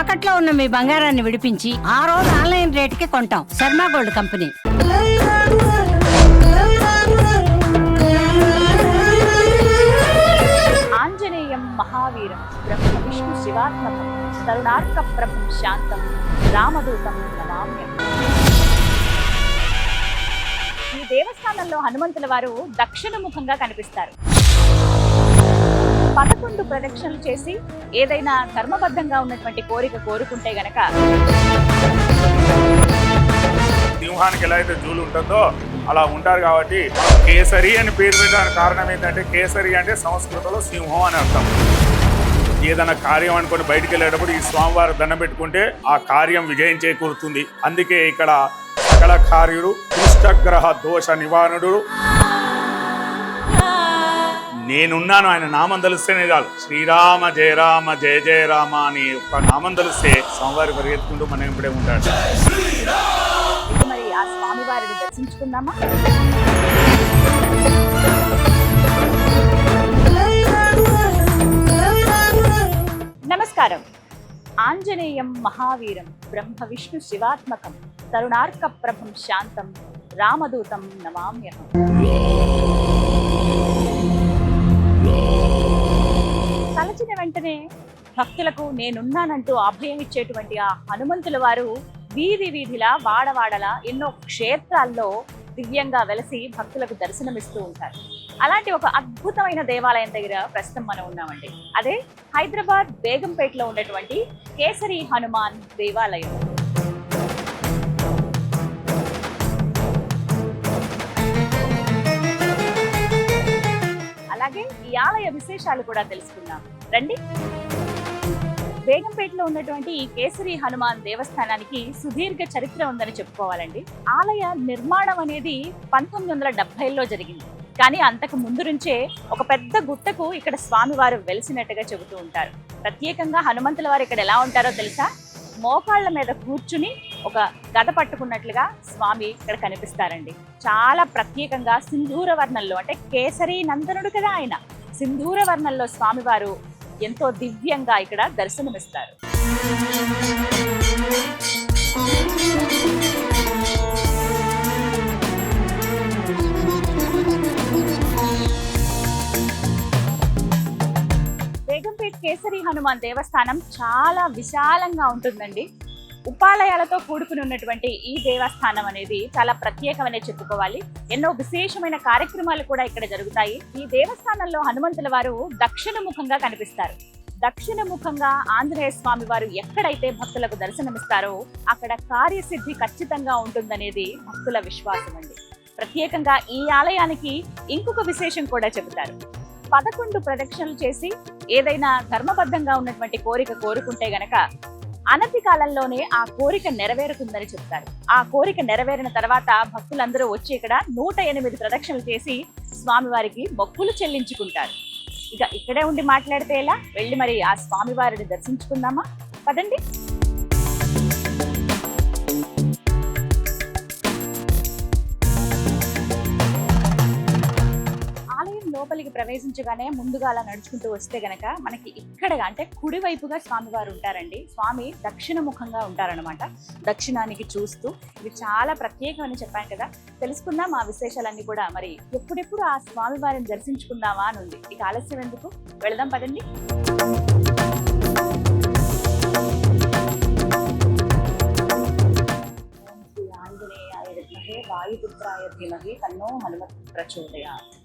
తాకట్లో ఉన్న మీ బంగారాన్ని విడిపించి ఆ రోజు ఆన్లైన్ రేటుకి కొంటాం. Sharma gold company. Anjaneyam Mahaveeram Brahma Vishnu శివాత్మకం తరుణార్క ప్రభం శాంతం రామదూతం నమామ్యం. ఈ దేవస్థానంలో హనుమంతుల వారు దక్షిణముఖంగా కనిపిస్తారు. పదకొండు ప్రదక్షిణలు చేసి ఏదైనా కర్మబద్ధంగా ఉన్నటువంటి కోరిక కోరుకుంటే గనక సింహానికి ఎలా అయితే జూలు ఉంటుందో అలా ఉంటారు కాబట్టి కేసరి అని పేరు పెట్టడానికి కారణం ఏంటంటే కేసరి అంటే సంస్కృతంలో సింహం అని అర్థం. ఏదైనా కార్యం అనుకుని బయటికి వెళ్ళేటప్పుడు ఈ స్వామివారి దండం పెట్టుకుంటే ఆ కార్యం విజయం చేకూరుతుంది. అందుకే ఇక్కడ సకల కార్యుడు దుష్టగ్రహ దోష నివారణుడు. నేనున్నాను ఆయన నామం తెలిస్తేనే చాలు. శ్రీరామ జయ రామ జయ జయ రామ అని ఒక నామం తెలిస్తే స్వామివారి పరిగెత్తుకుంటూ మన ఇప్పుడే ఉంటాడు. మరి ఆ స్వామివారిని దర్శించుకుందామా? నమస్కారం. ఆంజనేయం మహావీరం బ్రహ్మ విష్ణు శివాత్మకం తరుణార్క ప్రభం శాంతం రామదూతం నమామ్యహం. తలచిన వెంటనే భక్తులకు నేనున్నానంటూ అభయం ఇచ్చేటువంటి ఆ హనుమంతుల వారు వీధి వీధిలా వాడవాడలా ఎన్నో క్షేత్రాల్లో దివ్యంగా వెలసి భక్తులకు దర్శనమిస్తూ ఉంటారు. అలాంటి ఒక అద్భుతమైన దేవాలయం దగ్గర ప్రస్తుతం మనం ఉన్నామండి. అదే హైదరాబాద్ బేగంపేటలో ఉన్నటువంటి కేసరి హనుమాన్ దేవాలయం. అలాగే ఈ ఆలయ విశేషాలు కూడా తెలుసుకుందాం. రండి. బేగంపేటలో ఉన్నటువంటి ఈ కేసరి హనుమాన్ దేవస్థానానికి సుదీర్ఘ చరిత్ర ఉందని చెప్పుకోవాలండి. ఆలయ నిర్మాణం అనేది పంతొమ్మిది వందల డెబ్బైలో జరిగింది. కానీ అంతకు ముందు నుంచే ఒక పెద్ద గుట్టకు ఇక్కడ స్వామివారు వెలిసినట్టుగా చెబుతూ ఉంటారు. ప్రత్యేకంగా హనుమంతుల వారు ఇక్కడ ఎలా ఉంటారో తెలుసా? మోకాళ్ళ మీద కూర్చుని ఒక గద పట్టుకున్నట్లుగా స్వామి ఇక్కడ కనిపిస్తారండి. చాలా ప్రత్యేకంగా సింధూర వర్ణంలో అంటే కేసరి నందనుడు కదా ఆయన. సింధూర వర్ణంలో స్వామివారు ఎంతో దివ్యంగా ఇక్కడ దర్శనమిస్తారు. బేగంపేట్ కేసరి హనుమాన్ దేవస్థానం చాలా విశాలంగా ఉంటుందండి. ఉపాలయాలతో కూడుకుని ఉన్నటువంటి ఈ దేవస్థానం అనేది చాలా ప్రత్యేకమనే చెప్పుకోవాలి. ఎన్నో విశేషమైన కార్యక్రమాలు కూడా ఇక్కడ జరుగుతాయి. ఈ దేవస్థానంలో హనుమంతుల వారు దక్షిణముఖంగా కనిపిస్తారు. దక్షిణముఖంగా ఆంజనేయ స్వామి వారు ఎక్కడైతే భక్తులకు దర్శనమిస్తారో అక్కడ కార్యసిద్ధి ఖచ్చితంగా ఉంటుందనేది భక్తుల విశ్వాసం అండి. ప్రత్యేకంగా ఈ ఆలయానికి ఇంకొక విశేషం కూడా చెబుతారు. పదకొండు ప్రదక్షిణలు చేసి ఏదైనా ధర్మబద్ధంగా ఉన్నటువంటి కోరిక కోరుకుంటే గనక అనతి కాలంలోనే ఆ కోరిక నెరవేరుతుందని చెప్తారు. ఆ కోరిక నెరవేరిన తర్వాత భక్తులందరూ వచ్చి ఇక్కడ నూట ఎనిమిది ప్రదక్షిణలు చేసి స్వామివారికి మొక్కులు చెల్లించుకుంటారు. ఇక ఇక్కడే ఉండి మాట్లాడితే ఎలా? వెళ్ళి మరి ఆ స్వామివారిని దర్శించుకుందామా? పదండి. లోపలికి ప్రవేశించగానే ముందుగా అలా నడుచుకుంటూ వస్తే గనక మనకి ఇక్కడ అంటే కుడివైపుగా స్వామివారు ఉంటారండి. స్వామి దక్షిణ ముఖంగా ఉంటారనమాట దక్షిణానికి చూస్తూ ఇది చాలా ప్రత్యేకం అని చెప్పాను కదా. తెలుసుకుందాం ఆ విశేషాలన్నీ కూడా? మరి ఎప్పుడెప్పుడు ఆ స్వామివారిని దర్శించుకుందామా అని ఉంది. ఇక ఆలస్యం ఎందుకు? వెళదాం పదండి. ఆంజనేయ ఆంజనేయాయ విద్మహే వాయుపుత్రాయ ధీమహి తన్నో హనుమత్ ప్రచోదయాత్.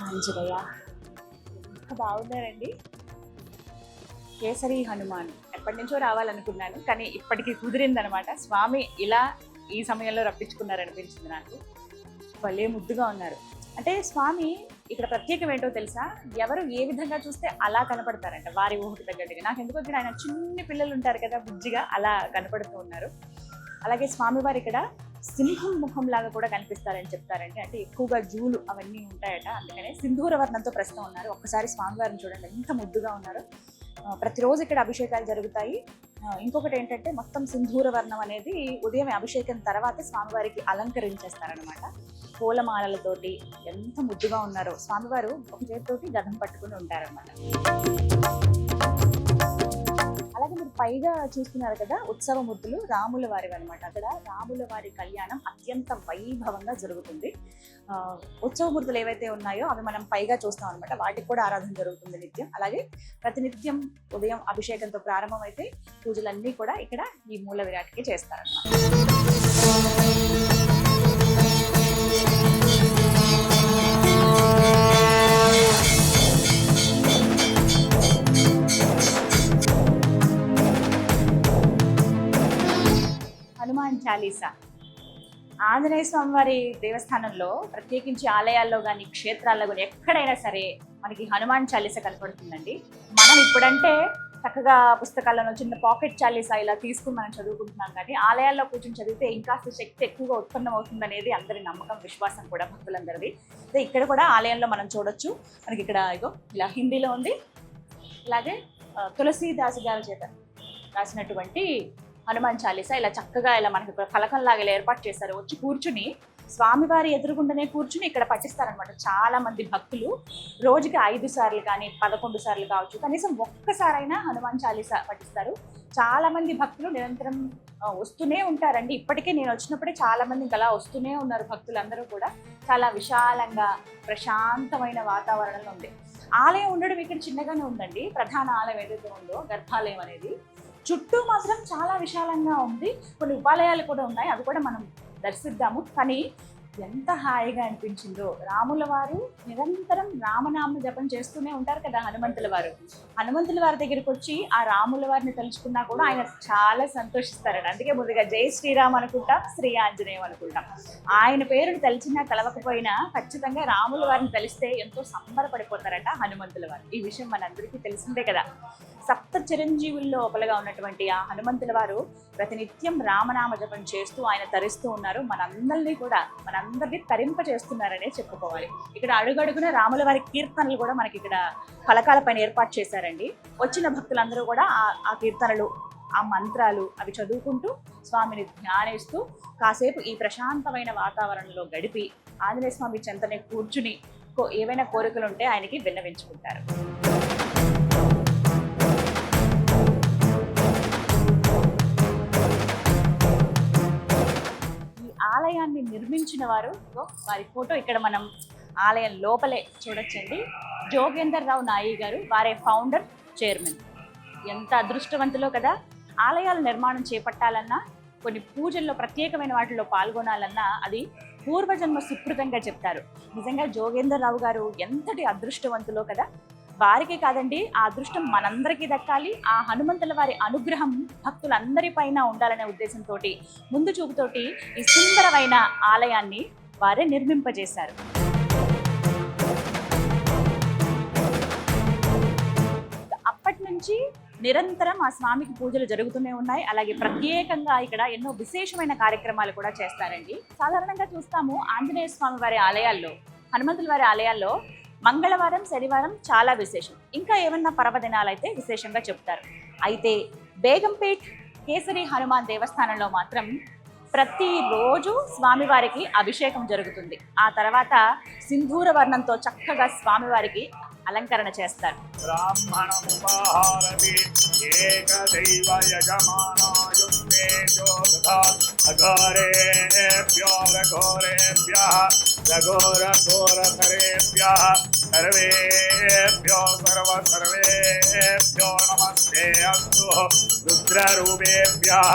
ఆంజనేయ. ఎంత బాగున్నారండి? కేసరి హనుమాన్. ఎప్పటి నుంచో రావాలనుకున్నాను కానీ ఇప్పటికి కుదిరిందనమాట. స్వామి ఇలా ఈ సమయంలో రప్పించుకున్నారనిపించింది నాకు. భలే ముద్దుగా ఉన్నారు. అంటే స్వామి ఇక్కడ ప్రత్యేకం ఏంటో తెలుసా? ఎవరు ఏ విధంగా చూస్తే అలా కనపడతారంట వారి ఊహకు తగ్గట్టుగా. నాకు ఎందుకో ఇక్కడ ఆయన చిన్న పిల్లలు ఉంటారు కదా బుజ్జిగా అలా కనపడుతూ ఉన్నారు. అలాగే స్వామివారు ఇక్కడ సింహం ముఖం లాగా కూడా కనిపిస్తారని చెప్తారండి. అంటే ఎక్కువగా జూలు అవన్నీ ఉంటాయట. అందుకనే సింధూర వర్ణంతో ప్రస్తుతం ఉన్నారు. ఒక్కసారి స్వామివారిని చూడండి. ఎంత ముద్దుగా ఉన్నారు. ప్రతిరోజు ఇక్కడ అభిషేకాలు జరుగుతాయి. ఇంకొకటి ఏంటంటే మొత్తం సింధూర వర్ణం అనేది ఉదయం అభిషేకం తర్వాత స్వామివారికి అలంకరించేస్తారనమాట పూలమాలలతోటి ఎంత ముద్దుగా ఉన్నారో. స్వామివారు ఒక చేతితోటి గదం పట్టుకుని ఉంటారనమాట అలాగే మీరు పైగా చూస్తున్నారు కదా ఉత్సవమూర్తులు రాముల వారి అనమాట అక్కడ రాముల వారి కళ్యాణం అత్యంత వైభవంగా జరుగుతుంది. ఉత్సవమూర్తులు ఏవైతే ఉన్నాయో అవి మనం పైగా చూస్తాం అనమాట వాటికి కూడా ఆరాధన జరుగుతుంది నిత్యం. అలాగే ప్రతినిత్యం ఉదయం అభిషేకంతో ప్రారంభమైతే పూజలన్నీ కూడా ఇక్కడ ఈ మూల విరాట్కి చేస్తారన్నమాట. హనుమాన్ చాలీసా? ఆంజనేయ స్వామి వారి దేవస్థానంలో ప్రత్యేకించి ఆలయాల్లో కానీ క్షేత్రాల్లో కానీ ఎక్కడైనా సరే మనకి హనుమాన్ చాలీసా కనపడుతుందండి. మనం ఇప్పుడంటే చక్కగా పుస్తకాలను చిన్న పాకెట్ చాలీసా ఇలా తీసుకుని మనం చదువుకుంటున్నాం కానీ ఆలయాల్లో కూర్చొని చదివితే ఇంకా శక్తి ఎక్కువగా ఉత్పన్నం అవుతుంది అనేది అందరి నమ్మకం విశ్వాసం కూడా భక్తులందరిది. అయితే ఇక్కడ కూడా ఆలయంలో మనం చూడొచ్చు. మనకి ఇక్కడ ఇగో ఇలా హిందీలో ఉంది. అలాగే తులసీదాసు గారి చేత రాసినటువంటి హనుమాన్ చాలీసా? ఇలా చక్కగా ఇలా మనకి ఒక ఫలకంలాగా ఇలా ఏర్పాటు చేశారు. వచ్చి కూర్చుని స్వామివారి ఎదురుగుండనే కూర్చుని ఇక్కడ పఠిస్తారనమాట చాలా మంది భక్తులు. రోజుకి ఐదు సార్లు కానీ పదకొండు సార్లు కావచ్చు కనీసం ఒక్కసారైనా హనుమాన్ చాలీసా పఠిస్తారు. చాలా మంది భక్తులు నిరంతరం వస్తూనే ఉంటారండి. ఇప్పటికే నేను వచ్చినప్పుడే చాలా మంది ఇంకా అలా వస్తూనే ఉన్నారు భక్తులందరూ కూడా. చాలా విశాలంగా ప్రశాంతమైన వాతావరణంలో ఉంది. ఆలయం ఉండడం ఇక్కడ చిన్నగానే ఉందండి. ప్రధాన ఆలయం ఏదైతే ఉందో గర్భాలయం అనేది. చుట్టూ మాత్రం చాలా విశాలంగా ఉంది. కొన్ని ఉపాలయాలు కూడా ఉన్నాయి. అవి కూడా మనం దర్శిద్దాము. కానీ ఎంత హాయిగా అనిపించిందో. రాముల వారు నిరంతరం రామనామ జపం చేస్తూనే ఉంటారు కదా హనుమంతుల వారు. హనుమంతుల వారి దగ్గరికి వచ్చి ఆ రాముల వారిని తలుచుకున్నా కూడా ఆయన చాలా సంతోషిస్తారండి అందుకే ముందుగా జై శ్రీరామ్ అనుకుంటాం శ్రీ ఆంజనేయం అనుకుంటాం. ఆయన పేరును తలిచినా తలవకపోయినా ఖచ్చితంగా రాముల వారిని తలిస్తే ఎంతో సంబరపడిపోతారట హనుమంతుల వారు. ఈ విషయం మనందరికీ తెలిసిందే కదా. సప్త చిరంజీవుల్లో ఒకలుగా ఉన్నటువంటి ఆ హనుమంతుల వారు ప్రతినిత్యం రామనామ జపం చేస్తూ ఆయన తరిస్తూ ఉన్నారు. మనందరినీ కూడా మన తరింప చేస్తున్నారనే చెప్పుకోవాలి. ఇక్కడ అడుగడుగున రాముల వారి కీర్తనలు కూడా మనకి ఇక్కడ ఫలకాల పైన ఏర్పాటు చేశారండి. వచ్చిన భక్తులందరూ కూడా ఆ- కీర్తనలు ఆ మంత్రాలు అవి చదువుకుంటూ స్వామిని ధ్యానిస్తూ కాసేపు ఈ ప్రశాంతమైన వాతావరణంలో గడిపి ఆంజనేయ స్వామి చెంతనే కూర్చుని ఏవైనా కోరికలు ఉంటే ఆయనకి విన్నవించుకుంటారు. ఆలయాన్ని నిర్మించిన వారు. వారి ఫోటో ఇక్కడ మనం ఆలయం లోపలే చూడొచ్చండి. జోగేందర్ రావు నాయి గారు వారే ఫౌండర్ చైర్మన్. ఎంత అదృష్టవంతులో కదా! ఆలయాల నిర్మాణం చేపట్టాలన్నా కొన్ని పూజల్లో ప్రత్యేకమైన వాటిలో పాల్గొనాలన్నా అది పూర్వజన్మ సుకృతంగా చెప్తారు. నిజంగా జోగేందర్ రావు గారు ఎంతటి అదృష్టవంతులో కదా! వారికి కాదండి ఆ అదృష్టం మనందరికీ దక్కాలి. ఆ హనుమంతుల వారి అనుగ్రహం భక్తులందరిపైన ఉండాలనే ఉద్దేశంతో ముందు చూపుతోటి ఈ సుందరమైన ఆలయాన్ని వారే నిర్మింపజేశారు. అప్పటి నుంచి నిరంతరం ఆ స్వామికి పూజలు జరుగుతూనే ఉన్నాయి. అలాగే ప్రత్యేకంగా ఇక్కడ ఎన్నో విశేషమైన కార్యక్రమాలు కూడా చేస్తారండి. సాధారణంగా చూస్తాము ఆంజనేయ స్వామి వారి ఆలయాల్లో హనుమంతుల వారి ఆలయాల్లో మంగళవారం శనివారం చాలా విశేషం. ఇంకా ఏమన్నా పర్వదినాలు అయితే విశేషంగా చెప్తారు. అయితే బేగంపేట్ కేసరి హనుమాన్ దేవస్థానంలో మాత్రం ప్రతిరోజు స్వామివారికి అభిషేకం జరుగుతుంది. ఆ తర్వాత సింధూర వర్ణంతో చక్కగా స్వామివారికి అలంకరణ చేస్తారు. బ్రాహ్మణం सर्वेभ्यो सर्व सर्वेभ्यो नमस्ते अस्तु रुद्ररूपेभ्यः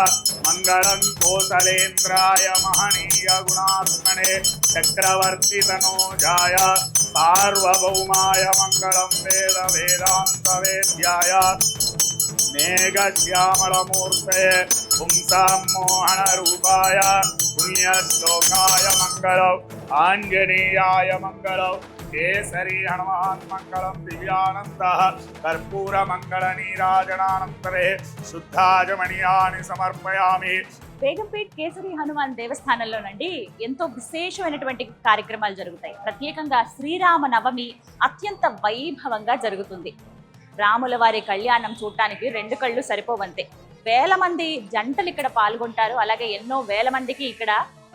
मङ्गलं कोसलेन्द्राय महनीय गुणात्मने चक्रवर्तितनोजाय सार्वभौमाय मङ्गलं वेद वेदान्तवेद्याय मेघश्यामलमूर्तये पुंसां मोहनरूपाय पुण्यश्लोकाय मङ्गलौ आञ्जनेयाय मङ्गलौ వేద్యాయ కేసరి హనుమాన్ మంగళం దివ్యానంద కర్పూర మంగళ నీరాజనానంతరే శుద్ధాజమణియాని సమర్పయామి బేగంపేట్ కేసరి హనుమాన్ దేవస్థానంలోనండి ఎంతో విశేషమైనటువంటి కార్యక్రమాలు జరుగుతాయి ప్రత్యేకంగా శ్రీరామ నవమి అత్యంత వైభవంగా జరుగుతుంది రాముల వారి కళ్యాణం చూడటానికి రెండు కళ్ళు సరిపోవంతే వేల మంది జంటలు ఇక్కడ పాల్గొంటారు. అలాగే ఎన్నో వేల మందికి ఇక్కడ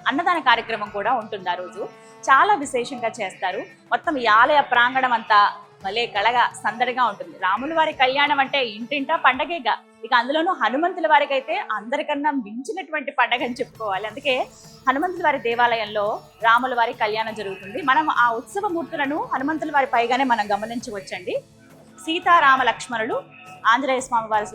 అన్నదాన కార్యక్రమం కూడా ఉంటుంది ఆ రోజు? చాలా విశేషంగా చేస్తారు. మొత్తం ఈ ఆలయ ప్రాంగణం అంతా భలే కళగా సందడిగా ఉంటుంది. రాముల వారి కళ్యాణం అంటే ఇంటింటా పండగేగా. ఇక అందులోనూ హనుమంతుల వారికి అయితే అందరికన్నా మించినటువంటి పండగ అని చెప్పుకోవాలి. అందుకే హనుమంతుల వారి దేవాలయంలో రాముల వారి కళ్యాణం జరుగుతుంది. మనం ఆ ఉత్సవ మూర్తులను హనుమంతుల వారి పైగానే మనం గమనించవచ్చండి. సీతారామ లక్ష్మణులు ఆంజనేయ స్వామి వారి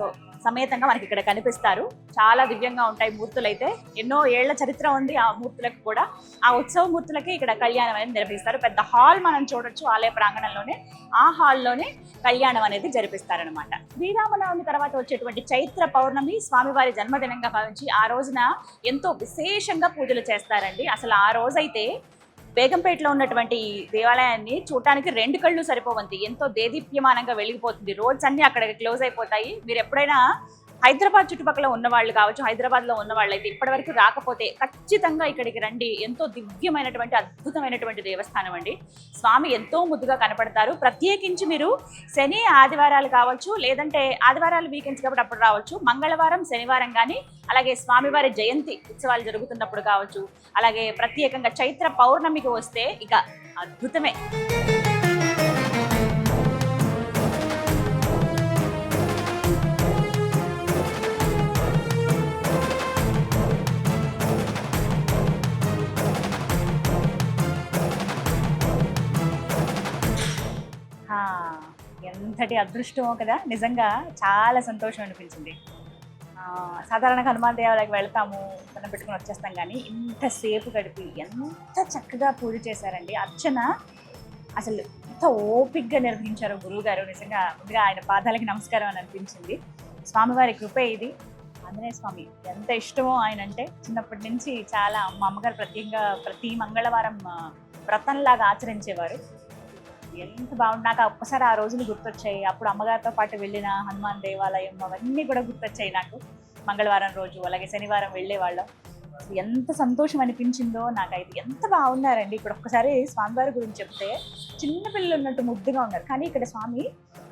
సమేతంగా మనకి ఇక్కడ కనిపిస్తారు. చాలా దివ్యంగా ఉంటాయి మూర్తులు అయితే ఎన్నో ఏళ్ళ చరిత్ర ఉంది ఆ మూర్తులకు కూడా. ఆ ఉత్సవ మూర్తులకి ఇక్కడ కళ్యాణం అనేది నిర్వహిస్తారు. పెద్ద హాల్ మనం చూడొచ్చు ఆలయ ప్రాంగణంలోనే. ఆ హాల్లోనే కళ్యాణం అనేది జరిపిస్తారనమాట శ్రీరామనవమి తర్వాత వచ్చేటువంటి చైత్ర పౌర్ణమి స్వామివారి జన్మదినంగా భావించి ఆ రోజున ఎంతో విశేషంగా పూజలు చేస్తారండి. అసలు ఆ రోజైతే బేగంపేటలో ఉన్నటువంటి ఈ దేవాలయాన్ని చూడటానికి రెండు కళ్ళు సరిపోవంతి. ఎంతో దేదీప్యమానంగా వెలిగిపోతుంది. రోడ్స్ అన్ని అక్కడ క్లోజ్ అయిపోతాయి. మీరు ఎప్పుడైనా హైదరాబాద్ చుట్టుపక్కల ఉన్న వాళ్ళు కావచ్చు హైదరాబాద్లో ఉన్న వాళ్ళు అయితే ఇప్పటివరకు రాకపోతే ఖచ్చితంగా ఇక్కడికి రండి. ఎంతో దివ్యమైనటువంటి అద్భుతమైనటువంటి దేవస్థానం అండి. స్వామి ఎంతో ముద్దుగా కనపడతారు. ప్రత్యేకించి మీరు శని ఆదివారాలు కావచ్చు లేదంటే ఆదివారాలు వీకెండ్స్ కాబట్టి అప్పుడు రావచ్చు. మంగళవారం శనివారం కానీ అలాగే స్వామివారి జయంతి ఉత్సవాలు జరుగుతున్నప్పుడు కావచ్చు. అలాగే ప్రత్యేకంగా చైత్ర పౌర్ణమికి వస్తే ఇక అద్భుతమే. ఎంతటి అదృష్టమో కదా నిజంగా చాలా సంతోషం అనిపించింది. సాధారణంగా హనుమాన్ దేవాలయకి వెళ్తాము దండం పెట్టుకుని వచ్చేస్తాం కానీ ఇంతసేపు గడిపి ఎంత చక్కగా పూజ చేశారండి. అర్చన అసలు ఎంత ఓపిక్గా నిర్వహించారు గురువు గారు నిజంగా ముందుగా ఆయన పాదాలకి నమస్కారం అని అనిపించింది. స్వామివారి కృపే ఇది. ఆంజనేయ స్వామి ఎంత ఇష్టమో ఆయన అంటే చిన్నప్పటి నుంచి చాలా మా అమ్మగారు ప్రత్యేకంగా ప్రతి మంగళవారం వ్రతంలాగా ఆచరించేవారు. ఎంత బాగుంది నాకు ఒక్కసారి ఆ రోజులు గుర్తొచ్చాయి. అప్పుడు అమ్మగారితో పాటు వెళ్ళిన హనుమాన్ దేవాలయం అవన్నీ కూడా గుర్తొచ్చాయి నాకు. మంగళవారం రోజు అలాగే శనివారం వెళ్ళేవాళ్ళం. ఎంత సంతోషం అనిపించిందో నాకైతే. ఎంత బాగున్నారండి. ఇప్పుడు ఒక్కసారి స్వామివారి గురించి చెప్తే చిన్న పిల్లలు ఉన్నట్టు ముద్దుగా ఉన్నారు. కానీ ఇక్కడ స్వామి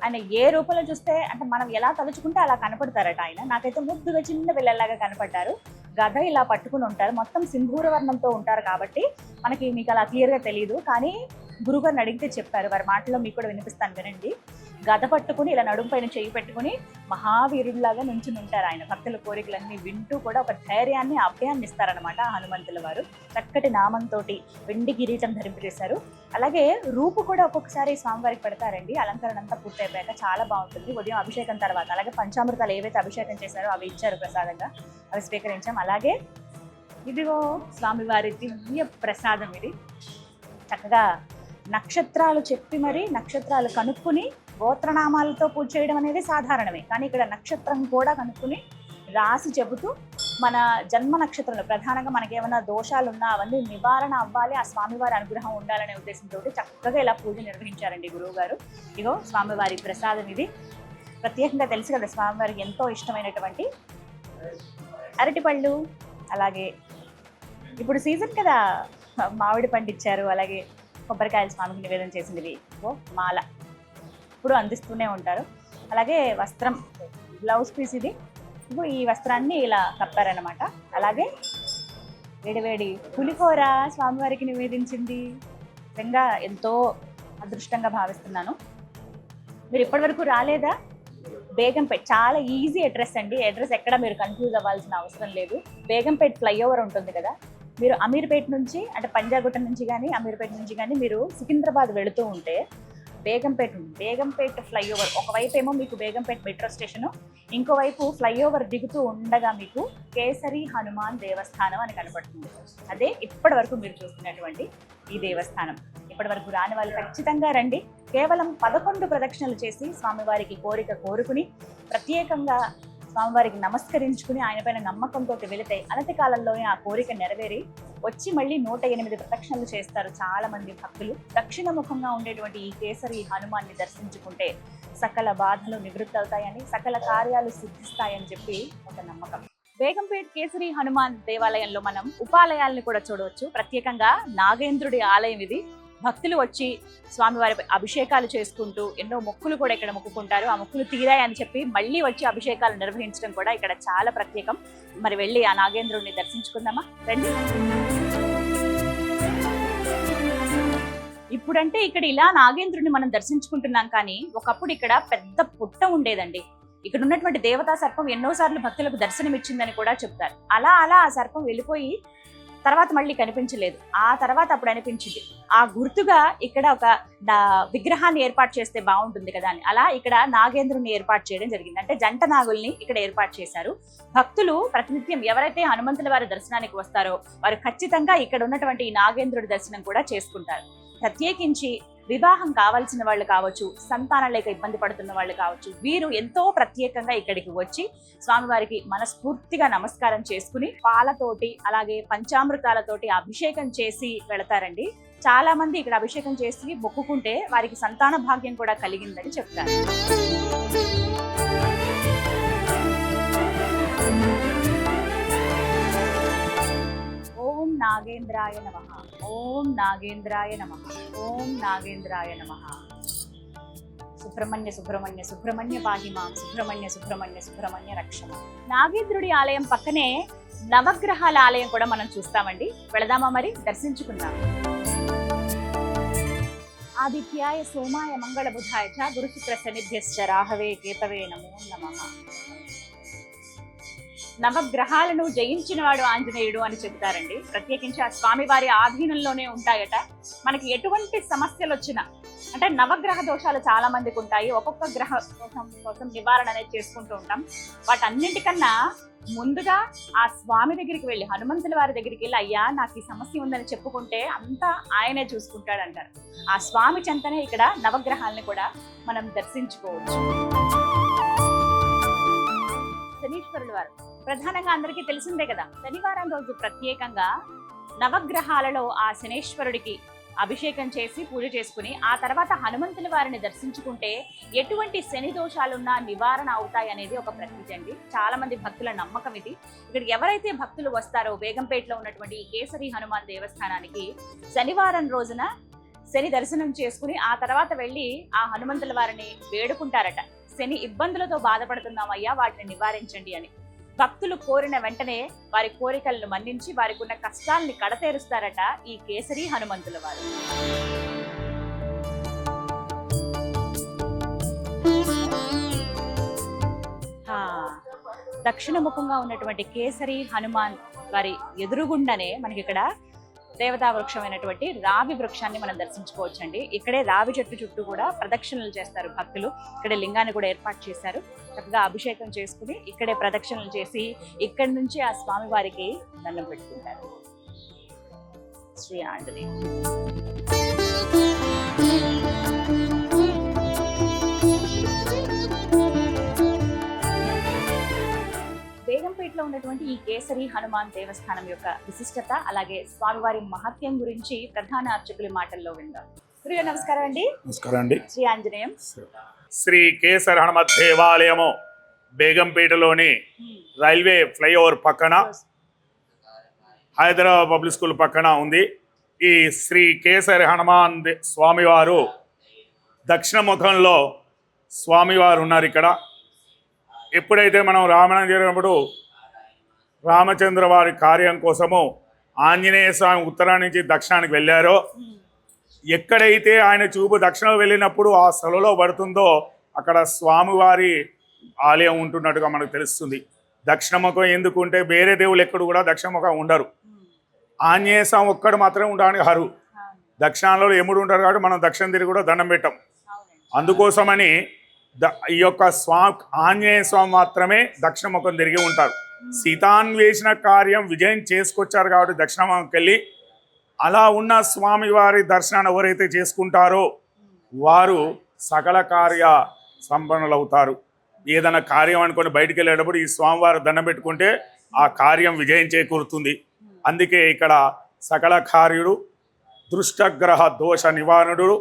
ఆయన ఏ రూపంలో చూస్తే అంటే మనం ఎలా తలుచుకుంటే అలా కనపడతారట ఆయన. నాకైతే ముద్దుగా చిన్న పిల్లల్లాగా కనపడ్డారు. గద ఇలా పట్టుకుని ఉంటారు. మొత్తం సింధూర వర్ణంతో ఉంటారు కాబట్టి మనకి మీకు అలా క్లియర్గా తెలియదు కానీ గురుగారిని అడిగితే చెప్పారు. వారి మాటలో మీకు కూడా వినిపిస్తాను వినండి. గద పట్టుకుని ఇలా నడుము పైన చేయి పెట్టుకుని మహావీరుడిలాగా నుంచుని ఉంటారు ఆయన. భక్తుల కోరికలన్నీ వింటూ కూడా ఒక ధైర్యాన్ని అభయాన్ని ఇస్తారనమాట హనుమంతుల వారు. చక్కటి నామంతో వెండి కిరీటం ధరింపజేశారు. అలాగే రూపు కూడా ఒక్కొక్కసారి స్వామివారికి పెడతారండి. అలంకరణ అంతా పూర్తయిపోయాక చాలా బాగుంటుంది. ఉదయం అభిషేకం తర్వాత అలాగే పంచామృతాలు ఏవైతే అభిషేకం చేశారో అవి ఇచ్చారు ప్రసాదంగా. అవి స్వీకరించాం. అలాగే ఇదిగో స్వామివారి దివ్య ప్రసాదం ఇది. చక్కగా నక్షత్రాలు చెప్పి మరి నక్షత్రాలు కనుక్కుని గోత్రనామాలతో పూజ చేయడం అనేది సాధారణమే. కానీ ఇక్కడ నక్షత్రం కూడా కనుక్కుని రాసి చెబుతూ మన జన్మ నక్షత్రంలో ప్రధానంగా మనకేమైనా దోషాలు ఉన్నా అవన్నీ నివారణ అవ్వాలి ఆ స్వామివారి అనుగ్రహం ఉండాలనే ఉద్దేశంతో చక్కగా ఇలా పూజ నిర్వహించారండి గురువు గారు ఇగో స్వామివారి ప్రసాదం ఇది. ప్రత్యేకంగా తెలుసు కదా స్వామివారికి ఎంతో ఇష్టమైనటువంటి అరటిపళ్ళు అలాగే ఇప్పుడు సీజన్ కదా మామిడి పండు ఇచ్చారు అలాగే కొబ్బరికాయల స్వామికి నివేదన చేసింది ఓ మాల. ఇప్పుడు అందిస్తూనే ఉంటారు. అలాగే వస్త్రం బ్లౌజ్ పీస్ ఇది. ఇప్పుడు ఈ వస్త్రాన్ని ఇలా కప్పారనమాట అలాగే వేడివేడి పులిహోర స్వామివారికి నివేదించింది. నిజంగా ఎంతో అదృష్టంగా భావిస్తున్నాను. మీరు ఇప్పటివరకు రాలేదా? బేగంపేట్ చాలా ఈజీ అడ్రస్ అండి. అడ్రస్ ఎక్కడ మీరు కన్ఫ్యూజ్ అవ్వాల్సిన అవసరం లేదు. బేగంపేట్ ఫ్లైఓవర్ ఉంటుంది కదా? మీరు అమీర్పేట్ నుంచి అంటే పంజాగుట్ట నుంచి కానీ అమీర్పేట నుంచి కానీ మీరు సికింద్రాబాద్ వెళుతూ ఉంటే బేగంపేట్ ఉంది. బేగంపేట్ ఫ్లైఓవర్ ఒకవైపు ఏమో మీకు బేగంపేట్ మెట్రో స్టేషను ఇంకోవైపు ఫ్లైఓవర్ దిగుతూ ఉండగా మీకు కేసరి హనుమాన్ దేవస్థానం అని కనపడుతుంది. అదే ఇప్పటి వరకు మీరు చూస్తున్నటువంటి ఈ దేవస్థానం. ఇప్పటి వరకు రాని వాళ్ళు ఖచ్చితంగా రండి. కేవలం పదకొండు ప్రదక్షిణలు చేసి స్వామివారికి కోరిక కోరుకుని ప్రత్యేకంగా స్వామివారికి నమస్కరించుకుని ఆయన పైన నమ్మకంతో వెళితే అనతి కాలంలోనే ఆ కోరిక నెరవేరి వచ్చి మళ్ళీ నూట ఎనిమిది ప్రదక్షిణలు చేస్తారు చాలా మంది భక్తులు. దక్షిణ ముఖంగా ఉండేటువంటి ఈ కేసరి హనుమాన్ని దర్శించుకుంటే సకల బాధలు నివృత్తి అవుతాయని సకల కార్యాలు సిద్ధిస్తాయని చెప్పి ఒక నమ్మకం. బేగంపేట్ కేసరి హనుమాన్ దేవాలయంలో మనం ఉపాలయాల్ని కూడా చూడవచ్చు. ప్రత్యేకంగా నాగేంద్రుడి ఆలయం ఇది. భక్తులు వచ్చి స్వామివారి అభిషేకాలు చేసుకుంటూ ఎన్నో మొక్కులు కూడా ఇక్కడ మొక్కుకుంటారు. ఆ మొక్కులు తీరాయని చెప్పి మళ్ళీ వచ్చి అభిషేకాలు నిర్వహించడం కూడా ఇక్కడ చాలా ప్రత్యేకం. మరి వెళ్ళి ఆ నాగేంద్రుడిని దర్శించుకుందామా? రండి. ఇప్పుడంటే ఇక్కడ ఇలా నాగేంద్రుడిని మనం దర్శించుకుంటున్నాం కానీ ఒకప్పుడు ఇక్కడ పెద్ద పుట్ట ఉండేదండి. ఇక్కడ ఉన్నటువంటి దేవతా సర్పం ఎన్నోసార్లు భక్తులకు దర్శనం ఇచ్చిందని కూడా చెప్తారు. అలా అలా ఆ సర్పం వెళ్ళిపోయి తర్వాత మళ్ళీ కనిపించలేదు. ఆ తర్వాత అప్పుడు అనిపించింది. ఆ గుర్తుగా ఇక్కడ ఒక విగ్రహాన్ని ఏర్పాటు చేస్తే బాగుంటుంది కదా అని. అలా ఇక్కడ నాగేంద్రుని ఏర్పాటు చేయడం జరిగింది. అంటే జంట నాగుల్ని ఇక్కడ ఏర్పాటు చేశారు. భక్తులు ప్రతినిత్యం ఎవరైతే హనుమంతుల వారి దర్శనానికి వస్తారో వారు ఖచ్చితంగా ఇక్కడ ఉన్నటువంటి ఈ నాగేంద్రుడి దర్శనం కూడా చేసుకుంటారు. ప్రత్యేకించి వివాహం కావాల్సిన వాళ్ళు కావచ్చు సంతానం లేక ఇబ్బంది పడుతున్న వాళ్ళు కావచ్చు వీరు ఎంతో ప్రత్యేకంగా ఇక్కడికి వచ్చి స్వామివారికి మనస్ఫూర్తిగా నమస్కారం చేసుకుని పాలతోటి అలాగే పంచామృతాలతోటి అభిషేకం చేసి వెళతారండి. చాలా మంది ఇక్కడ అభిషేకం చేసి మొక్కుకుంటే వారికి సంతాన భాగ్యం కూడా కలిగిందని చెప్తారు. నాగేంద్రాయ నమ. ఓం నాగేంద్రాయ నమ. ఓం నాగేంద్రాయ నమ. సుబ్రహ్మణ్య సుబ్రహ్మణ్య సుబ్రహ్మణ్య పాహిమా సుబ్రహ్మణ్య సుబ్రహ్మణ్య సుబ్రహ్మణ్య రక్షణ నాగేంద్రుడి ఆలయం పక్కనే నవగ్రహాల ఆలయం కూడా మనం చూస్తామండి. వెళదామా మరి? దర్శించుకుందాం. ఆదిత్యాయ సోమాయ మంగళ బుధాయ చ గురుశుక్ర సన్నిధ్యశ్చ రాహవే కేతవే నమో నమః. నవగ్రహాలను జయించినవాడు ఆంజనేయుడు అని చెప్తారండి ప్రత్యేకించి ఆ స్వామివారి ఆధీనంలోనే ఉంటాయట. మనకి ఎటువంటి సమస్యలు వచ్చినా అంటే నవగ్రహ దోషాలు చాలా మందికి ఉంటాయి ఒక్కొక్క గ్రహ దోషం కోసం నివారణ అనేది చేసుకుంటూ ఉంటాం. వాటన్నింటికన్నా ముందుగా ఆ స్వామి దగ్గరికి వెళ్ళి హనుమంతుల వారి దగ్గరికి వెళ్ళి అయ్యా నాకు ఈ సమస్య ఉందని చెప్పుకుంటే అంతా ఆయనే చూసుకుంటాడంటారు. ఆ స్వామి చెంతనే ఇక్కడ నవగ్రహాలని కూడా మనం దర్శించుకోవచ్చు. శనీశ్వరుల వారు. ప్రధానంగా అందరికీ తెలిసిందే కదా శనివారం రోజు ప్రత్యేకంగా నవగ్రహాలలో ఆ శనేశ్వరుడికి అభిషేకం చేసి పూజ చేసుకుని ఆ తర్వాత హనుమంతుల వారిని దర్శించుకుంటే ఎటువంటి శని దోషాలున్నా నివారణ అవుతాయి అనేది ఒక ప్రతీతి అండి. చాలా మంది భక్తుల నమ్మకం ఇది. ఇక్కడ ఎవరైతే భక్తులు వస్తారో బేగంపేటలో ఉన్నటువంటి కేసరి హనుమాన్ దేవస్థానానికి శనివారం రోజున శని దర్శనం చేసుకుని ఆ తర్వాత వెళ్ళి ఆ హనుమంతుల వారిని వేడుకుంటారట. శని ఇబ్బందులతో బాధపడుతున్నామయ్యా వాటిని నివారించండి అని. భక్తులు కోరిన వెంటనే వారి కోరికలను మన్నించి వారికి ఉన్న కష్టాల్ని కడతేరుస్తారట ఈ కేసరి హనుమంతుల వారు. ఆ, దక్షిణముఖంగా ఉన్నటువంటి కేసరి హనుమాన్ వారి ఎదురుగుండానే మనకి ఇక్కడ దేవతా వృక్షమైనటువంటి రావి వృక్షాన్ని మనం దర్శించుకోవచ్చు అండి ఇక్కడే రావి చెట్టు చుట్టూ కూడా ప్రదక్షిణలు చేస్తారు భక్తులు. ఇక్కడే లింగాన్ని కూడా ఏర్పాటు చేశారు. చక్కగా అభిషేకం చేసుకుని ఇక్కడే ప్రదక్షిణలు చేసి ఇక్కడి నుంచి ఆ స్వామి వారికి దండం పెట్టుకుంటారు. శ్రీ ఆంజనేయ. బేగంపేటలో ఉన్నటువంటి ఈ కేసరి హనుమాన్ దేవస్థానం యొక్క విశిష్టత అలాగే స్వామివారి మహత్యం గురించి ప్రధాన అర్చకుల మాటల్లో విందాం. గురుగారు నమస్కారం అండి. నమస్కారం అండి. శ్రీ ఆంజనేయం. శ్రీ కేసర హనుమత్ దేవాలయము బేగంపేటలోని రైల్వే ఫ్లైఓవర్ పక్కన హైదరాబాద్ పబ్లిక్ స్కూల్ పక్కన ఉంది. ఈ శ్రీ కేసరి హనుమాన్ స్వామివారు దక్షిణ ముఖంలో స్వామివారు ఉన్నారు ఇక్కడ. ఎప్పుడైతే మనం రామాయణం జరిగినప్పుడు రామచంద్ర వారి కార్యం కోసము ఆంజనేయ స్వామి ఉత్తరాన్ని నుంచి దక్షిణానికి వెళ్ళారో ఎక్కడైతే ఆయన చూపు దక్షిణం వెళ్ళినప్పుడు ఆ స్థలంలో పడుతుందో అక్కడ స్వామివారి ఆలయం ఉంటున్నట్టుగా మనకు తెలుస్తుంది. దక్షిణముఖం ఎందుకు ఉంటే వేరే దేవుళ్ళు ఎక్కడ కూడా దక్షిణముఖం ఉండరు. ఆంజనేయ స్వామి ఒక్కడు మాత్రమే ఉండడానికి హరు దక్షిణాలలో ఎముడు ఉంటారు కాబట్టి మనం దక్షిణ తిరిగి కూడా దండం పెట్టాం. అందుకోసమని ఈ యొక్క స్వా ఆంజనేయ స్వామి మాత్రమే దక్షిణముఖం తిరిగి ఉంటారు. సీతాన్వేషణ కార్యం విజయం చేసుకొచ్చారు కాబట్టి దక్షిణముఖంకి వెళ్ళి అలా ఉన్న స్వామివారి దర్శనాన్ని ఎవరైతే చేసుకుంటారో వారు సకల కార్య సంపన్నులవుతారు. ఏదైనా కార్యం అనుకొని బయటికి వెళ్ళేటప్పుడు ఈ స్వామివారి దండం పెట్టుకుంటే ఆ కార్యం విజయం చేకూరుతుంది. అందుకే ఇక్కడ సకల కార్యుడు దృష్టగ్రహ దోష నివారణుడు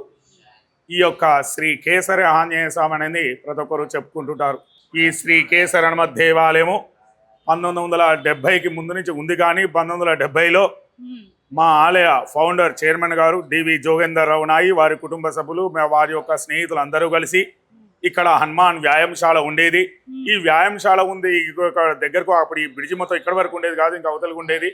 ఈ యొక్క శ్రీ కేసరి ఆంజనేయ స్వామి అనేది ప్రతి ఒక్కరు చెప్పుకుంటుంటారు. ఈ శ్రీ కేసరి హనుమత్ దేవాలయము పంతొమ్మిది వందల డెబ్బైకి ముందు నుంచి ఉంది కానీ పంతొమ్మిది వందల డెబ్బైలో మా ఆలయ ఫౌండర్ చైర్మన్ గారు డివి జోగేందర్ రావు నాయి వారి కుటుంబ సభ్యులు వారి యొక్క స్నేహితులు అందరూ కలిసి ఇక్కడ హనుమాన్ వ్యాయామశాల ఉండేది. ఈ వ్యాయామశాల ఉంది దగ్గరకు అప్పుడు ఈ బ్రిడ్జి మొత్తం ఇక్కడ వరకు ఉండేది కాదు ఇంకా అవతలకు ఉండేది.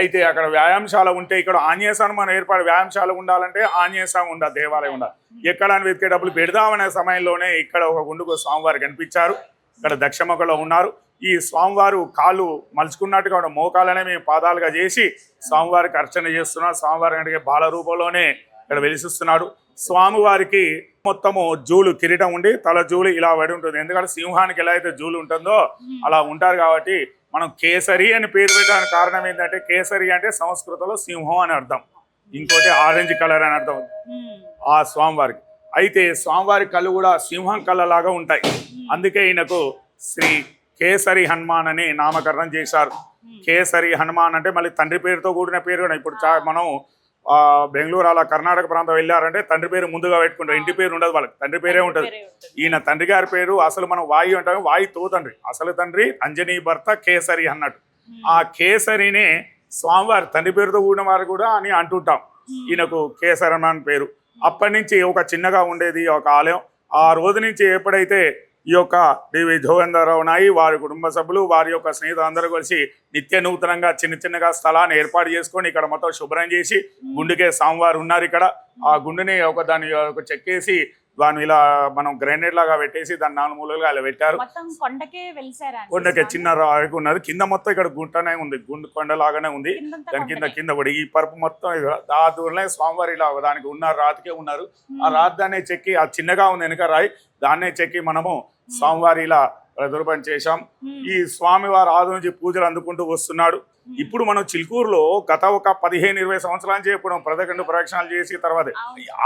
అయితే అక్కడ వ్యాయామశాల ఉంటే ఇక్కడ ఆంజనేయస్వామి మనం ఏర్పాటు వ్యాయామశాల ఉండాలంటే ఆంజనేయ స్వామి ఉండాలి దేవాలయం ఉండాలి. ఎక్కడ అని వెతికేటప్పుడు పెడదామనే సమయంలోనే ఇక్కడ ఒక గుండుకు స్వామివారు కనిపించారు. ఇక్కడ దక్షిమకలో ఉన్నారు. ఈ స్వామివారు కాళ్ళు మలుచుకున్నట్టుగా ఉన్న మోకాలనే మేము పాదాలుగా చేసి స్వామివారికి అర్చన చేస్తున్నాం. స్వామివారి అంటే బాల రూపంలోనే ఇక్కడ వెలిసిస్తున్నాడు స్వామివారికి మొత్తము జూలు కిరీటం ఉండి తల జూలు ఇలా పడి ఉంటుంది. ఎందుకంటే సింహానికి ఎలా అయితే జూలు ఉంటుందో అలా ఉంటారు కాబట్టి మనం కేసరి అని పేరు పెట్టడానికి కారణం ఏంటంటే కేసరి అంటే సంస్కృతంలో సింహం అని అర్థం. ఇంకోటి ఆరెంజ్ కలర్ అని అర్థం. ఆ స్వామివారికి. అయితే స్వామివారి కళ్ళు కూడా సింహం కళ్ళలాగా ఉంటాయి. అందుకే ఈయనకు శ్రీ కేసరి హనుమాన్ అని నామకరణం చేశారు. కేసరి హనుమాన్ అంటే మళ్ళీ తండ్రి పేరుతో కూడిన పేరు కూడా ఇప్పుడు చా- మనం బెంగళూరు అలా కర్ణాటక ప్రాంతం వెళ్ళారంటే తండ్రి పేరు ముందుగా పెట్టుకుంటారు. ఇంటి పేరు ఉండదు వాళ్ళకి. తండ్రి పేరే ఉంటుంది. ఈయన తండ్రి గారి పేరు అసలు మనం వాయి అంటాం వాయి తో తండ్రి. అసలు తండ్రి అంజనీ భర్త కేసరి అన్నట్టు. ఆ కేసరినే స్వామివారి తండ్రి పేరుతో కూడిన వారు కూడా అని అంటుంటాం. ఈయనకు కేసరన్ అని పేరు. అప్పటి నుంచి ఒక చిన్నగా ఉండేది ఒక ఆలయం. ఆ రోజు నుంచి ఎప్పుడైతే ఈ యొక్క డివి జోగేంద్రరావు నాయి వారి కుటుంబ సభ్యులు వారి యొక్క స్నేహితులు అందరూ కలిసి నిత్య నూతనంగా చిన్న చిన్నగా స్థలాన్ని ఏర్పాటు చేసుకొని ఇక్కడ మొత్తం శుభ్రం చేసి గుండెకే స్వామివారు ఉన్నారు ఇక్కడ. ఆ గుండెని ఒక దాని ఒక చెక్కేసి దాన్ని ఇలా మనం గ్రైనేట్ లాగా పెట్టేసి దాన్ని నాలుగు మూలలుగా అలా పెట్టారు. కొండకే? చిన్న రాయి ఉన్నది. కింద మొత్తం ఇక్కడ గుంటనే ఉంది. గుండు కొండ లాగానే ఉంది. దాని కింద. కింద పడి ఈ పరుపు మొత్తం ఆ దూరంలో స్వామివారి ఇలా దానికి ఉన్నారు రాతికే ఉన్నారు. ఆ రాతి దాన్నే చెక్కి ఆ చిన్నగా ఉంది వెనక రాయి దాన్నే చెక్కి మనము స్వామివారి ఇలా ప్రదుర్పణ చేశాం. ఈ స్వామివారి ఆదు నుంచి పూజలు అందుకుంటూ వస్తున్నాడు. ఇప్పుడు మనం చిలుకూరులో గత ఒక పదిహేను ఇరవై సంవత్సరాల నుంచి ఇప్పుడు పదకొండు ప్రదక్షిణాలు చేసి తర్వాత.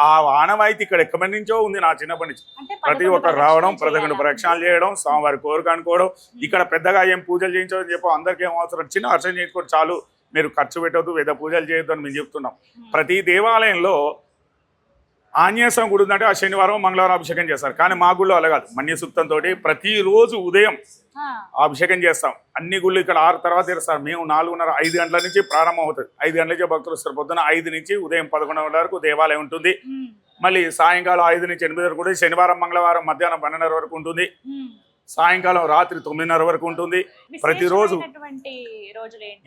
ఆ ఆనవాయితీ ఇక్కడ ఎక్కడి నుంచో ఉంది నా చిన్నప్పటి నుంచి. ప్రతి ఒక్కరు రావడం చేయాలా? ప్రదక్షిణాలు చేయడం స్వామివారి కోరిక అనుకోవడం ఇక్కడ పెద్దగా ఏం పూజలు చేయించడం చెప్పు అందరికీ ఏం అవసరం? చిన్న అర్చన చేసుకోవడం చాలు మీరు ఖర్చు పెట్టవద్దు వేద పూజలు చేయొద్దు అని మేము చెప్తున్నాం. ప్రతి దేవాలయంలో ఆంజనేయ స్వామి గుడి ఉందంటే ఆ శనివారం మంగళవారం అభిషేకం చేస్తారు. కానీ మా గుళ్ళో అలా కాదు. మన్య సూక్తంతో ప్రతిరోజు ఉదయం అభిషేకం చేస్తాం. అన్ని గుళ్ళు ఇక్కడ ఆరు తర్వాత తెరుస్తారు. మేము నాలుగున్నర ఐదు గంటల నుంచి ప్రారంభం అవుతుంది. ఐదు గంటల నుంచి భక్తులు వస్తారు. పొద్దున ఐదు నుంచి ఉదయం పదకొండు గంటల వరకు దేవాలయం ఉంటుంది. మళ్ళీ సాయంకాలం ఐదు నుంచి ఎనిమిది వరకు ఉంటుంది. శనివారం మంగళవారం మధ్యాహ్నం పన్నెండున్నర వరకు ఉంటుంది. సాయంకాలం రాత్రి తొమ్మిదిన్నర వరకు ఉంటుంది. ప్రతిరోజు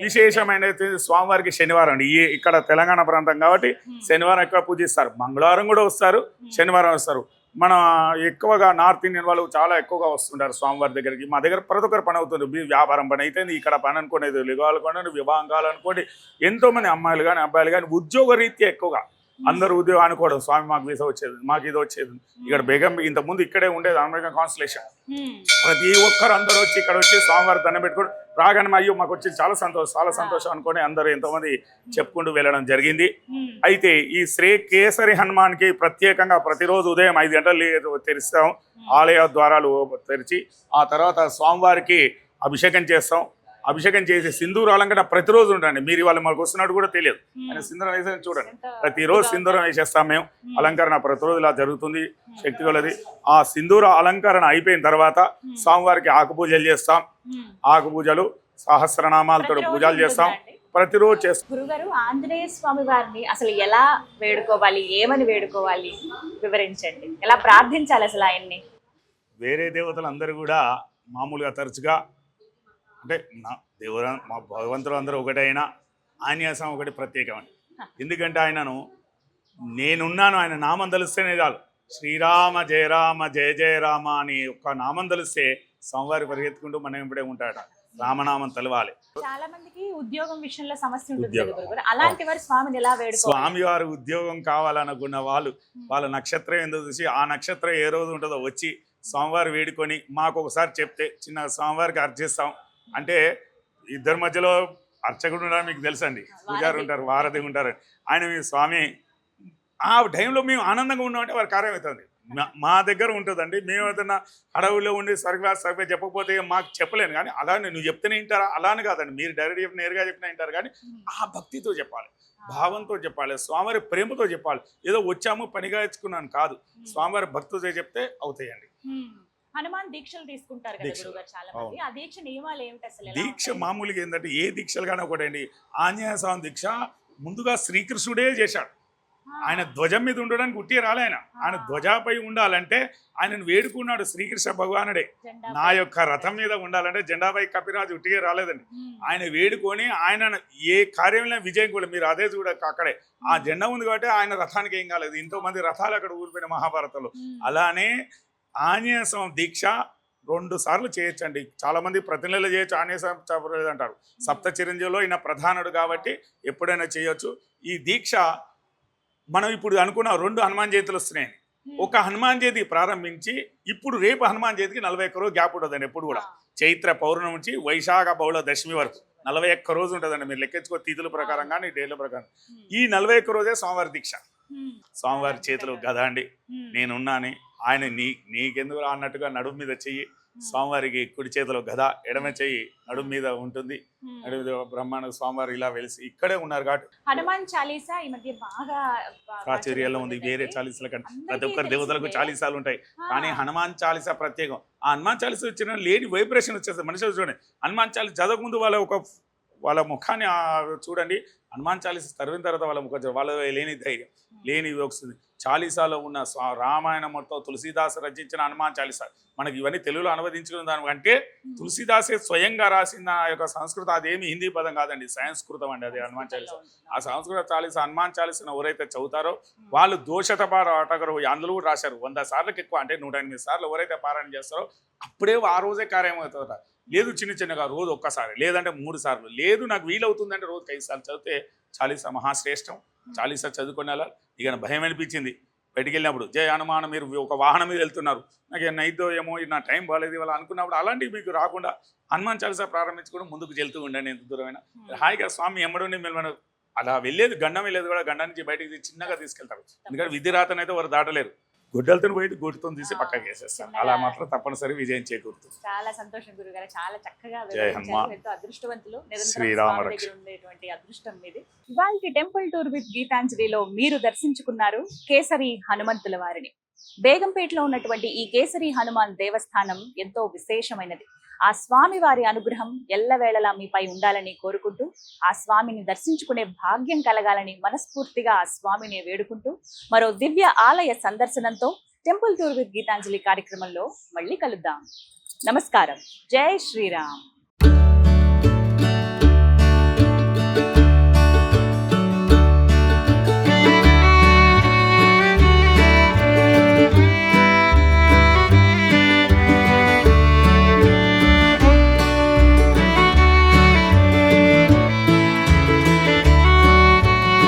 విశేషమైన స్వామివారికి శనివారం అండి. ఈ ఇక్కడ తెలంగాణ ప్రాంతం కాబట్టి శనివారం ఎక్కువ పూజిస్తారు. మంగళవారం కూడా వస్తారు. శనివారం వస్తారు. మన ఎక్కువగా నార్త్ ఇండియన్ వాళ్ళు చాలా ఎక్కువగా వస్తుంటారు స్వామివారి దగ్గరికి. మా దగ్గర ప్రతి ఒక్కరు పని అవుతుంది. మీ వ్యాపారం పని అయితే ఇక్కడ పని అనుకోండి లిగాలు అనుకోండి వివాహం కావాలనుకోండి ఎంతో మంది అమ్మాయిలు కానీ అబ్బాయిలు కానీ ఉద్యోగ రీత్యా ఎక్కువగా అందరూ ఉద్యోగం అనుకోవడం స్వామి మాకు వీసా వచ్చేది మాకు ఇది వచ్చేది. ఇక్కడ బేగం ఇంతకుముందు ఇక్కడే ఉండేది అమెరికన్ కాన్స్టలేషన్ ఉమ్, ప్రతి ఒక్కరు అందరూ వచ్చి ఇక్కడ వచ్చి స్వామివారి దండం పెట్టుకుని రాగానే అయ్యో మాకు వచ్చి చాలా సంతోషం చాలా సంతోషం అనుకొని అందరూ ఎంతోమంది చెప్పుకుంటూ వెళ్ళడం జరిగింది. అయితే ఈ శ్రీ కేసరి హనుమాన్కి ప్రత్యేకంగా ప్రతిరోజు ఉదయం ఐదు గంటలు తెరుస్తాం. ఆలయ ద్వారాలు తెరిచి ఆ తర్వాత స్వామివారికి అభిషేకం చేస్తాం. అభిషేకం చేసి సింధూరు అలంకరణ ప్రతిరోజు ఉండండి మీరు ఇవాళ మనకు వస్తున్నట్టు కూడా తెలియదు. ఆయన సింధూరం వేసేది చూడండి. ప్రతిరోజు సింధూరం వేసేస్తాం మేము. అలంకరణ ప్రతిరోజు ఇలా జరుగుతుంది. శక్తి కొలది. ఆ సింధూర అలంకరణ అయిపోయిన తర్వాత స్వామివారికి ఆకు పూజలు చేస్తాం. ఉమ్. ఆకు పూజలు సహస్రనామాలతో పూజలు చేస్తాం? ప్రతిరోజు చేస్తాం. గురుగారు ఆంజనేయ స్వామి వారిని అసలు ఎలా వేడుకోవాలి? ఏమని వేడుకోవాలి? వివరించండి. ఎలా ప్రార్థించాలి అసలు ఆయన్ని? వేరే దేవతలు అందరూ కూడా మామూలుగా తరచుగా అంటే నా దేవుడు మా భగవంతుడు అందరూ ఒకటైనా ఆన్యాసం ఒకటి ప్రత్యేకమని. ఎందుకంటే ఆయనను నేనున్నాను ఆయన నామం తలిస్తేనే చాలు. శ్రీరామ జయ రామ జయ జయ రామ అని ఒక్క నామం తలిస్తే స్వామివారి పరిగెత్తుకుంటూ మనం ఇప్పుడే ఉంటాడట. రామనామం తలవాలి. చాలా మందికి ఉద్యోగం విషయంలో సమస్య ఉంటుంది అలాంటి వారు స్వామిని ఎలా వేడుకోవాలి? స్వామివారి ఉద్యోగం కావాలనుకున్న వాళ్ళు వాళ్ళ నక్షత్రం ఏందో చూసి ఆ నక్షత్రం ఏ రోజు ఉంటుందో వచ్చి స్వామివారి వేడుకొని మాకు ఒకసారి చెప్తే చిన్న స్వామివారికి అర్చిస్తాం. అంటే ఇద్దరి మధ్యలో అర్చకుడు ఉన్నాడు మీకు తెలుసండి. పూజారు ఉంటారు వారధి ఉంటారు. ఆయన మీ స్వామి. ఆ టైంలో మేము ఆనందంగా ఉన్నామంటే వారి కార్యం అవుతుంది. మా- దగ్గర ఉంటుందండి. మేము ఏదైనా అడవుల్లో ఉండి సరిగ్గా సరిగ్గా చెప్పకపోతే మాకు చెప్పలేను కానీ అలానే నువ్వు చెప్తేనే వింటారా? అలానే కాదండి. మీరు డైరెక్ట్ చెప్పి నేరుగా చెప్పినా వింటారు కానీ ఆ భక్తితో చెప్పాలి. భావంతో చెప్పాలి. స్వామివారి ప్రేమతో చెప్పాలి. ఏదో వచ్చాము పనిగా ఇచ్చుకున్నాను కాదు. స్వామివారి భక్తితో చెప్తే అవుతాయండి. హనుమాన్ దీక్షలు తీసుకుంటారు కదా. గురుగారు చాలా మంది ఆ దీక్ష నియమాలు ఏమిటి అసలు దీక్ష? మామూలుగా ఏంటంటే ఏ దీక్షలు కానీ ఒకటండి ఆంజనేయ స్వామి దీక్ష ముందుగా శ్రీకృష్ణుడే చేశాడు. ఆయన ధ్వజం మీద ఉండడానికి ఉట్టి రాలే ఆయన. ఆయన ధ్వజాపై ఉండాలంటే ఆయనను వేడుకున్నాడు శ్రీకృష్ణ భగవానుడే. నా యొక్క రథం మీద ఉండాలంటే జెండాపై కపిరాజు ఉట్టిగా రాలేదండి. ఆయన వేడుకొని ఆయన ఏ కార్యంలో విజయం కూడా మీరు అదే చూడ అక్కడే. ఆ జెండా ఉంది కాబట్టి ఆయన రథానికి ఏం కాలేదు. ఎంతో మంది రథాలు అక్కడ ఊరిపోయిన మహాభారతంలో. అలానే ఆంజనేయ స్వామి దీక్ష రెండు సార్లు చేయొచ్చండి. చాలా మంది ప్రతి నెల చేయొచ్చు ఆంజనేయ స్వామి అంటారు. సప్త చిరంజీవిలో ఈయన ప్రధానుడు కాబట్టి ఎప్పుడైనా చేయొచ్చు. ఈ దీక్ష మనం ఇప్పుడు అనుకున్న రెండు హనుమాన్ జయంతులు వస్తున్నాయి. ఒక హనుమాన్ జయంతి ప్రారంభించి ఇప్పుడు రేపు హనుమాన్ జయంతికి నలభై ఒక్క రోజు గ్యాప్ ఉంటుందండి ఎప్పుడు కూడా. చైత్ర పౌర్ణమి నుంచి వైశాఖ బహుళ దశమి వరకు. నలభై ఒక్క రోజు ఉంటుందండి. మీరు లెక్కించుకో తిథుల ప్రకారం కానీ డేట్ల ప్రకారం. ఈ నలభై ఒక్క రోజే స్వామివారి దీక్ష. స్వామివారి చేతులు గద అండి. నేనున్నాని. ఆయన నీ నీకెందుకు అన్నట్టుగా నడుము మీద చెయ్యి స్వామివారికి కుడి చేతిలో గద ఎడమ చెయ్యి నడుము మీద ఉంటుంది. బ్రహ్మాండ స్వామివారు ఇలా వెలిసి ఇక్కడే ఉన్నారు కాబట్టి హనుమాన్ చాలీసా? ఈ మధ్య బాగా ప్రాచుర్యంలో ఉంది. వేరే చాలీసాల కంటే ప్రతి ఒక్కరి దేవతలకు చాలీసాలు ఉంటాయి. కానీ హనుమాన్ చాలీసా ప్రత్యేకం. ఆ హనుమాన్ చాలీసా వచ్చిన లేని వైబ్రేషన్ వచ్చేస్తుంది. మనిషి చూడండి. హనుమాన్ చాలీసా చదవకముందు వాళ్ళ ఒక వాళ్ళ ముఖాన్ని చూడండి. హనుమాన్ చాలీసా చదివిన తర్వాత వాళ్ళ ముఖం. వాళ్ళ లేని ధైర్యం లేని వస్తుంది చాలీసాలో ఉన్న రామాయణం మొత్తం తులసీదాస్ రచించిన హనుమాన్ చాలీసా. మనకి ఇవన్నీ తెలుగులో అనువదించుకున్న దానికంటే తులసీదాసే స్వయంగా రాసిన ఆ యొక్క సంస్కృతం అదేమి హిందీ పదం కాదండి. సంస్కృతం అండి అది హనుమాన్ చాలీసా. ఆ సంస్కృత చాలీసా హనుమాన్ చాలీసాను ఎవరైతే చదువుతారో వాళ్ళు దోషత పాటగరు అందులో కూడా రాశారు. వంద సార్లకు ఎక్కువ అంటే నూట ఎనిమిది సార్లు ఎవరైతే పారాయణ చేస్తారో అప్పుడే ఆ రోజే కార్యమవుతుందట లేదు చిన్న చిన్నగా రోజు ఒక్కసారి లేదంటే మూడు సార్లు లేదు నాకు వీలవుతుందంటే రోజుకి ఐదు సార్లు చదివితే చాలీసా మహాశ్రేష్టం. చాలీసా చదువుకునే ఇక భయం అనిపించింది. బయటికి వెళ్ళినప్పుడు జయ హనుమాన్ మీరు ఒక వాహనం మీద వెళ్తున్నారు. నాకు అయిద్దో ఏమో నా టైం బాగాలేదు ఇవాళ అనుకున్నప్పుడు అలాంటివి మీకు రాకుండా హనుమాన్ చాలీసా ప్రారంభించుకోవడం ముందుకు వెళ్తూ ఉండండి ఎంత దూరమైనా. హాయిగా స్వామి ఎమ్మడుండి మిమ్మల్ని అలా వెళ్ళేది గండం వెళ్ళేది కూడా గండం నుంచి బయటికి చిన్నగా తీసుకెళ్తారు. ఎందుకంటే విధి రాతనైతే వారు దాటలేరు. గుడ్డలతో పోయి గుడ్డుతో తీసి పక్కకి వేసేస్తారు అలా మాత్రం తప్పనిసరి విజయం చేకూరుతుంది. చాలా సంతోషం గురుగారు. చాలా చక్కగా అదృష్టవంతులు. ఉండేటువంటి అదృష్టం మీది. ఇవాళ టెంపుల్ టూర్ విత్ గీతాంజలిలో మీరు దర్శించుకున్నారు కేసరి హనుమంతుల వారిని. బేగంపేటలో ఉన్నటువంటి ఈ కేసరి హనుమాన్ దేవస్థానం ఎంతో విశేషమైనది. ఆ స్వామి వారి అనుగ్రహం ఎల్లవేళలా మీపై ఉండాలని కోరుకుంటూ ఆ స్వామిని దర్శించుకునే భాగ్యం కలగాలని మనస్ఫూర్తిగా ఆ స్వామిని వేడుకుంటూ మరో దివ్య ఆలయ సందర్శనంతో టెంపుల్ టూర్ విత్ గీతాంజలి కార్యక్రమంలో మళ్ళీ కలుద్దాం. నమస్కారం. జై శ్రీరామ్.